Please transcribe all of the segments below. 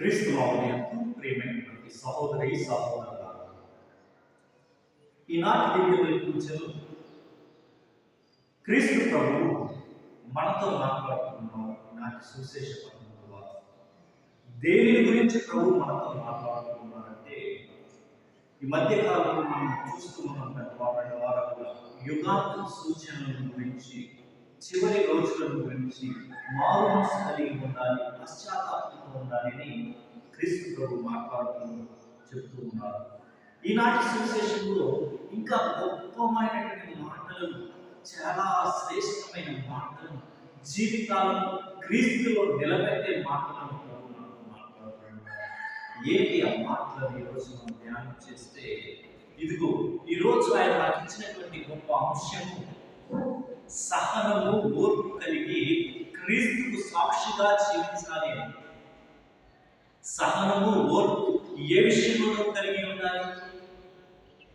క్రీస్తు ఎంతో ప్రేమైనటువంటి సహోదరి సహోదరుల ఈనాటి దివ్య పూజలు క్రీస్తు ప్రభు మనతో మాట్లాడుతున్నాం ఈనాటి సుశేష పట్టణంలో దేనిని గురించి ప్రభు మనతో మాట్లాడుతున్నారంటే ఈ మధ్య కాలంలో మనం చూస్తూ ఉన్నాం వారం వారాలుగా యుగాంత సూచనల గురించి చివరి రోజులను గురించి మారు మనసు కలిగి ఉండాలి పశ్చాత్తాపంతో ఉండాలని క్రీస్తు ప్రభు మాట్లాడుతూ చెప్తూ ఉన్నారు. ఈనాటి సువిశేషంలో ఇంకా గొప్పమైనటువంటి మాటలను చాలా శ్రేష్టమైన మాటలను జీవితాలను క్రీస్తులో నిలబెట్టే మాటలను ప్రభు ఏంటి ఆ మాటలు? ఈరోజు మనం ధ్యానం చేస్తే ఇదిగో ఈరోజు ఆయన నాకు ఇచ్చినటువంటి గొప్ప అంశము సహనము ఓర్పు కలిగి క్రీస్తుకు సాక్షిగా జీవించాలి సహనము ఓర్పు ఏ విషయంలో కలిగి ఉండాలి.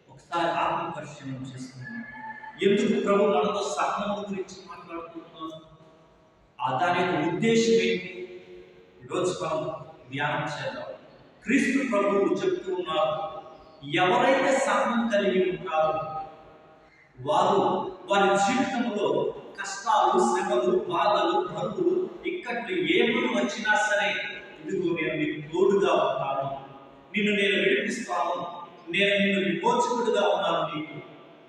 ఒకసారి ఆత్మ పరిశీలన చేసుకున్నాం ఎందుకు ప్రభు మనతో సహనము గురించి మాట్లాడుతున్నాం ఆ దాని యొక్క ఉద్దేశం ఏంటి? ఈరోజు మనం ధ్యానం చేద్దాం. క్రీస్తు ప్రభువు చెప్తూ ఉన్నారు ఎవరైతే సహనం కలిగి ఉంటారో వారు వారి జీవితంలో కష్టాలు శ్రమలు బాధలు బరువులు ఇక్కట్లు ఏమని వచ్చినా సరే ఇదిగో నేను నీకు తోడుగా ఉంటాను. నిన్ను నేను విడిపిస్తాను. నేను నిన్ను విమోచకుడుగా ఉన్నాను నీకు.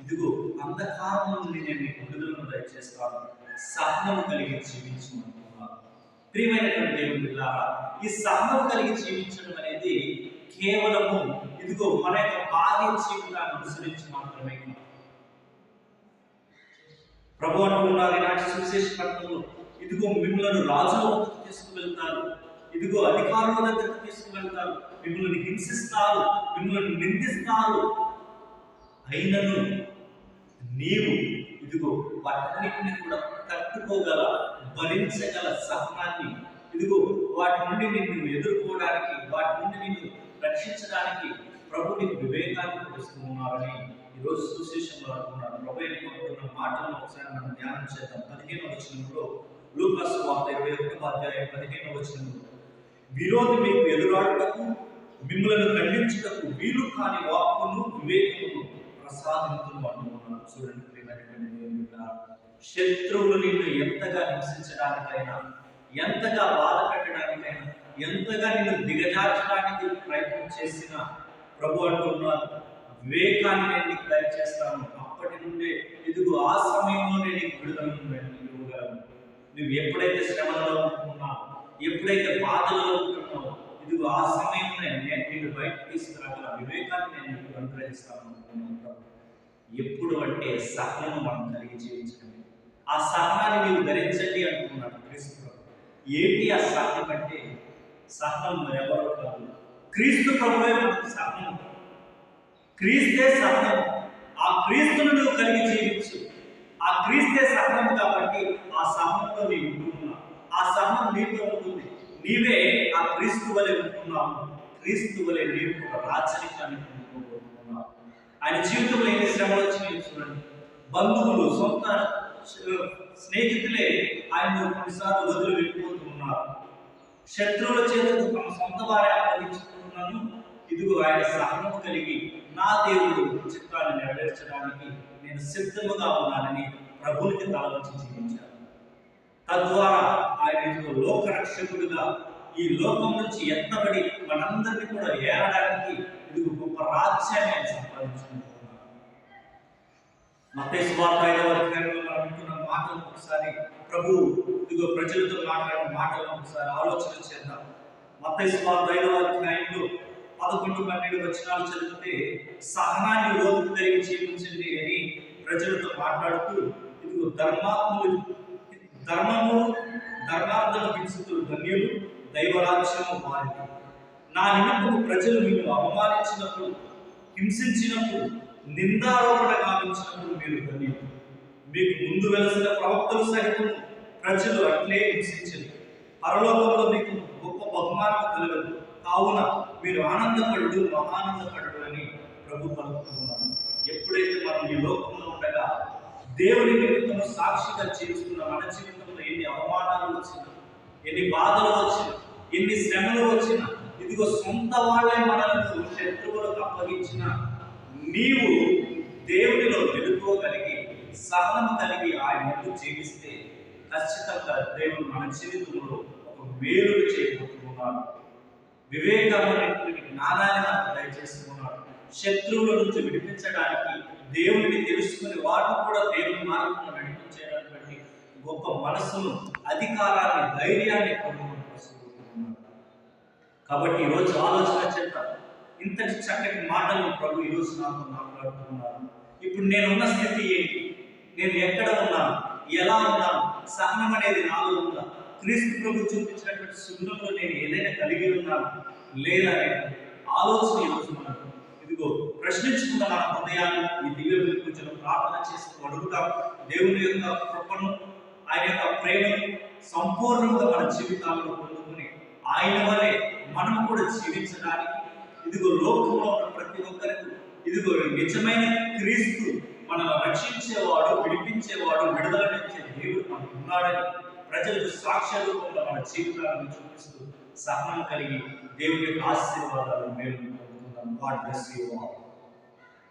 ఇదిగో అంధకారం నుండి నేను నీకు విడుదలను దయచేస్తాను. సహనం కలిగి జీవించమంటున్నాను ప్రియమైనటువంటి దేవుని ఈ సహనం కలిగి జీవించడం అనేది కేవలము ఇదిగో మన యొక్క బాల్య జీవితాన్ని అనుసరించి మాత్రమే ప్రభు అంటున్నారు ఈనాటి సువిశేష పట్టణంలో. ఇదిగో మిమ్మల్ని రాజుల వద్దకు తీసుకువెళ్తారు. ఇదిగో అధికారుల దగ్గరకు తీసుకువెళ్తారు. మిమ్మల్ని హింసిస్తారు మిమ్మల్ని నిందిస్తారు. అయినను నీవు ఇదిగో వాటన్నిటిని కూడా తట్టుకోగల భరించగల సహనాన్ని. ఇదిగో వాటి నుండి నిన్ను ఎదుర్కోవడానికి వాటి నుండి నిన్ను రక్షించడానికి ప్రభు నీకు వివేకాన్ని ఇస్తూ ఉన్నారని ఈరోజు సుశేషంలో అంటున్నారు ప్రభు ఎన్నుకుంటున్న మాటలను ఒకసారి మనం ధ్యానం చేద్దాం. పదిహేను వచనంలో లూకస్ వార్త ఇరవై ఒకటో అధ్యాయం పదిహేను వచనంలో విరోధి మీకు ఎదురాడుటకు మిమ్మల్ని ఖండించుటకు వీలు కాని వాక్కును వివేకమును ప్రసాదించును అంటున్నాను చూడండి ప్రియమైనటువంటి శత్రువులు నిన్ను ఎంతగా హింసించడానికైనా ఎంతగా బాధ పెట్టడానికైనా ఎంతగా నిన్ను దిగజార్చడానికి ప్రయత్నం చేసినా ప్రభు అంటున్నారు వివేకాన్ని నేను నీకు దయచేస్తాను అప్పటి నుండే ఇదిగో ఆ సమయంలోనే నీకు విడుదలను ఇవ్వగలను నువ్వు ఎప్పుడైతే శ్రమలో ఉంటున్నావు ఎప్పుడైతే బాధలో ఉంటున్నావో ఇదిగో ఆ సమయంలో నేను బయట బయటకు తీసుకురాగల వివేకాన్ని నేను నీకు అనుగ్రహిస్తాను అనుకున్నాను ఎప్పుడు అంటే సహనం మనం కలిగి జీవించడమే. ఆ సహనాన్ని నీవు ధరించండి అంటున్నాడు క్రీస్తు ఏంటి ఆ సహనం అంటే సహనం మరెవరో కాదు. క్రీస్తు ప్రభువే మనకు సహనం. క్రీస్తే సహనం. ఆ క్రీస్తును నువ్వు కలిగి జీవించు. ఆ క్రీస్తే సహనం కాబట్టి ఆ సహనంలో నీవు ఉంటున్నావు. ఆ సహనం నీతో ఉంటుంది. నీవే ఆ క్రీస్తు వలె ఉంటున్నావు. క్రీస్తు వలె నీవు ఒక రాచరికాన్ని పొందుకోబోతున్నావు. ఆయన జీవితంలో ఎన్ని శ్రమలు వచ్చినాయి చూడండి. బంధువులు సొంత స్నేహితులే ఆయన కొన్నిసార్లు వదిలి వెళ్ళిపోతూ ఉన్నారు శత్రువుల చేతకు తమ సొంత వారే అప్పగించుకున్నాను ఇదిగో ఆయన సహనం కలిగి నా దేవుడు చిత్రాన్ని నెరవేర్చడానికి నేను సిద్ధముగా ఉన్నానని ప్రభునికి తలవంచి జీవించాను. తద్వారా ఆయన ఇదిగో లోకరక్షకుడుగా ఈ లోకం నుంచి ఎత్తబడి మనందరినీ కూడా ఏరడానికి ఇది గొప్ప రాజ్యాన్ని ఆయన సంపాదించుకుంటున్నాడు మత్తయి ఐదవ అధ్యాయంలో మనం వింటున్న మాటలను ఒకసారి ప్రభు ఇదిగో ప్రజలతో మాట్లాడిన మాటలను ఒకసారి ఆలోచన చేద్దాం. మత్తయి సువార్త ఐదవ అధ్యాయంలో పదకొండు పన్నెండు వచనాలు చదివితే సహనాన్ని లోపు కలిగి జీవించండి అని ప్రజలతో మాట్లాడుతూ ఇదిగో ధర్మాత్ములు ధర్మము ధర్మార్థుల హింసతులు ధన్యులు దైవరాజ్యము వారిది. నా నిమిత్తము ప్రజలు మీరు అవమానించినప్పుడు హింసించినప్పుడు నిందారోపణ గావించినప్పుడు మీరు ధన్యులు. మీకు ముందు వెలసిన ప్రవక్తలు సహితం ప్రజలు అట్లే హింసించరు. పరలోకంలో మీకు బహుమానం కలగదు. కావున మీరు ఆనందపడు మహానందపడు అని ప్రభు పలుకుతున్నారు. ఎప్పుడైతే మనం ఈ లోకంలో ఉండగా దేవుని నిమిత్తం సాక్షిగా జీవిస్తున్న మన జీవితంలో ఎన్ని అవమానాలు వచ్చినా ఎన్ని బాధలు వచ్చినా ఎన్ని శ్రమలు వచ్చినా ఇదిగో సొంత వాళ్ళే మనలను శత్రువులకు అప్పగించిన నీవు దేవునిలో వెలుకోగలిగి సహనం కలిగి ఆయన జీవిస్తే ఖచ్చితంగా దేవుడు మన జీవితంలో ఒక మేలు చేయబోతున్నాడు వివేకమైనటువంటి జ్ఞానాన్ని మనకు దయచేసుకున్నాడు. శత్రువుల నుంచి విడిపించడానికి దేవుడిని తెలుసుకుని వారు కూడా దేవుని మార్గంలో నడిపించేటటువంటి గొప్ప మనస్సును అధికారాన్ని ధైర్యాన్ని పొందమని కాబట్టి ఈరోజు ఆలోచన చేత ఇంతటి చక్కటి మాటలు ప్రభు ఈరోజు నాతో మాట్లాడుతున్నారు. ఇప్పుడు నేనున్న స్థితి ఏంటి? నేను ఎక్కడ ఉన్నాను? ఎలా ఉన్నాను? సహనం అనేది నాలో ఉందా? క్రీస్తు ప్రభు చూపించినటువంటి శుభ్రంలో నేను ఏదైనా కలిగి ఉన్నాను లేదా ఆలోచన ఈరోజు మనం ఇదిగో ప్రశ్నించుకున్న మన హృదయాన్ని ఈ దివ్య కొంచెం ప్రార్థన చేసి అడుగుతాం దేవుని యొక్క కృపను ఆయన యొక్క ప్రేమను సంపూర్ణంగా మన జీవితాలను పొందుకుని ఆయన వలె మనం కూడా జీవించడానికి ఇదిగో లోకంలో ఉన్న ప్రతి ఒక్కరికి ఇదిగో నిజమైన క్రీస్తు మనల్ని రక్షించేవాడు విడిపించేవాడు విడుదలనిచ్చే దేవుడు మనకు ఉన్నాడని ప్రజలకు సాక్ష్య రూపంలో మన జీవితాలను చూపిస్తూ సహనం కలిగి దేవుని యొక్క ఆశీర్వాదాలు మేము పొందుకుందాం. God bless you all